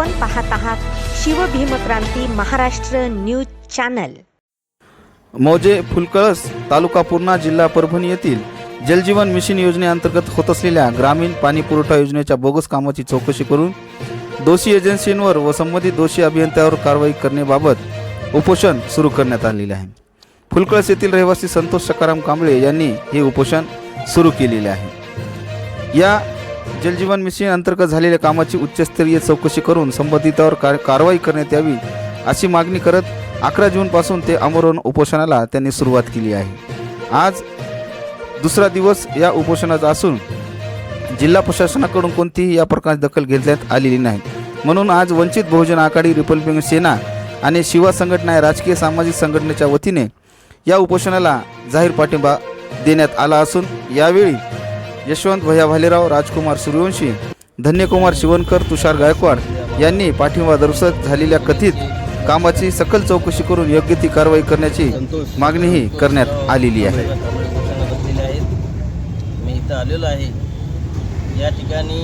आपण पाहत आहात शिवभीमक्रांती महाराष्ट्र न्यूज चॅनल. मौजे फुलकळस तालुका पूर्णा जिल्हा परभणी येथील जलजीवन मिशन योजनेअंतर्गत होत असलेल्या ग्रामीण पाणी पुरवठा योजनेच्या बोगस कामाची चौकशी करून दोषी एजन्सींवर व संबंधित दोषी अभियंत्यावर कारवाई करण्याबाबत उपोषण सुरू करण्यात आलेले आहे. फुलकळस येथील रहिवासी संतोष सकाराम कांबळे यांनी हे उपोषण सुरू केलेले आहे. या जलजीवन मिशन अंतर्गत झालेल्या कामाची उच्चस्तरीय चौकशी करून संबंधितावर कार कारवाई करण्यात यावी अशी मागणी करत अकरा जूनपासून ते आमरण उपोषणाला त्यांनी सुरुवात केली आहे. आज दुसरा दिवस या उपोषणाचा असून जिल्हा प्रशासनाकडून कोणतीही या प्रकारची दखल घेतल्यात आलेली नाही. म्हणून आज वंचित बहुजन आघाडी रिपब्लिकन सेना आणि शिवा संघटना या राजकीय सामाजिक संघटनेच्या वतीने या उपोषणाला जाहीर पाठिंबा देण्यात आला असून यावेळी यशवंत भैया भालेराव राजकुमार सूर्यवंशी धन्यकुमार शिवनकर तुषार गायकवाड यांनी पाठिंबा दर्शक झालेल्या कथित कामाची सकल चौकशी करून योग्य ती कारवाई करण्याची मागणीही करण्यात आलेली आहे. मी इथं आलेलो आहे. या ठिकाणी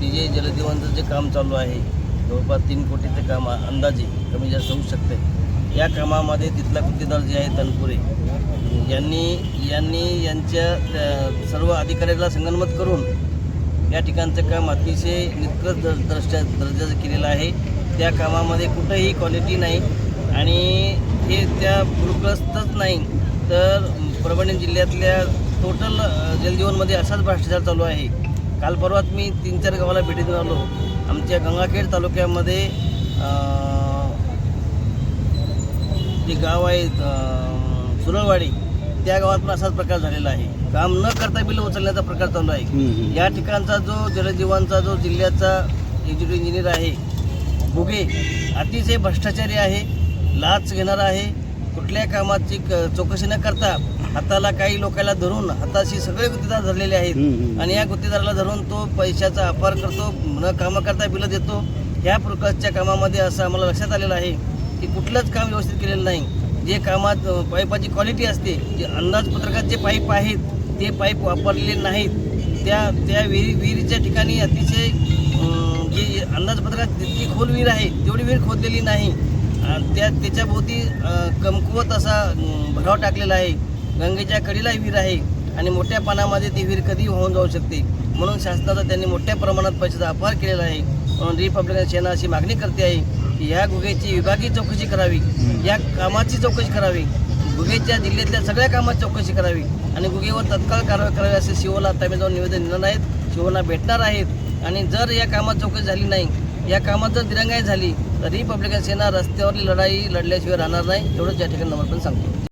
तिचे जलजीवनचं जे काम चालू आहे जवळपास तीन कोटीचं काम अंदाजे कमी जास्त होऊ शकते. या कामामध्ये तिथला गुत्तेदार जे आहे तनपुरे यांनी यांनी यांच्या सर्व अधिकाऱ्याला संगनमत करून या ठिकाणचं काम अतिशय नितकच दर दर्जा दर्जाचं केलेलं आहे. त्या कामामध्ये कुठंही क्वालिटी नाही आणि हे त्या पूरग्रस्तच नाही. तर परभणी जिल्ह्यातल्या टोटल जलजीवनमध्ये असाच भ्रष्टाचार चालू आहे. काल परवात मी तीन चार गावाला भेटीत आलो. आमच्या गंगाखेड तालुक्यामध्ये जे गाव आहे सुरळवाडी त्या गावात पण असाच प्रकार झालेला आहे. काम न करता बिल उचलण्याचा प्रकार चालू आहे. या ठिकाणचा जो जलजीवनचा जो जिल्ह्याचा एक्झिक्युटिव्ह इंजिनियर आहे बुगे अतिशय भ्रष्टाचारी आहे लाच घेणारा आहे. कुठल्या कामाची चौकशी न करता हाताला काही लोकांना धरून हाताशी सगळे गुत्तेदार धरलेले आहेत. आणि या गुत्तेदाराला धरून तो पैशाचा अपार करतो न कामं करता बिलं देतो. ह्या प्रकारच्या कामामध्ये असं आम्हाला लक्षात आलेलं आहे. की कुठलंच काम व्यवस्थित केलेलं नाही. जे कामात पाईपाची क्वालिटी असते जे अंदाजपत्रकात जे पाईप आहेत ते पाईप वापरलेले नाहीत. त्या त्या विहिरी विहिरीच्या ठिकाणी अतिशय जे जी अंदाजपत्रकात जितकी खोल विहीर आहे तेवढी विहीर खोदलेली नाही. त्या त्याच्याभोवती कमकुवत असा भराव टाकलेला आहे. गंगेच्या कडीला विहीर आहे आणि मोठ्या पाण्यामध्ये ती विहीर कधी होऊन जाऊ शकते. म्हणून शासनाचा त्यांनी मोठ्या प्रमाणात पैशाचा अपहार केलेला आहे. म्हणून रिपब्लिकन सेना अशी मागणी करते आहे. की या गुगेची विभागीय चौकशी करावी. या कामाची चौकशी करावी. गुगेच्या जिल्ह्यातल्या सगळ्या कामाची चौकशी करावी. आणि गुगेवर तत्काळ कारवाई करावी असे शिवला आता जाऊन निवेदन दिलं आहेत. शिवना भेटणार आहेत. आणि जर या कामात चौकशी झाली नाही या कामात जर दिरंगाई झाली तर रिपब्लिकन सेना रस्त्यावरली लढाई लढल्याशिवाय राहणार नाही. एवढंच या ठिकाणी नंबर पण सांगतो.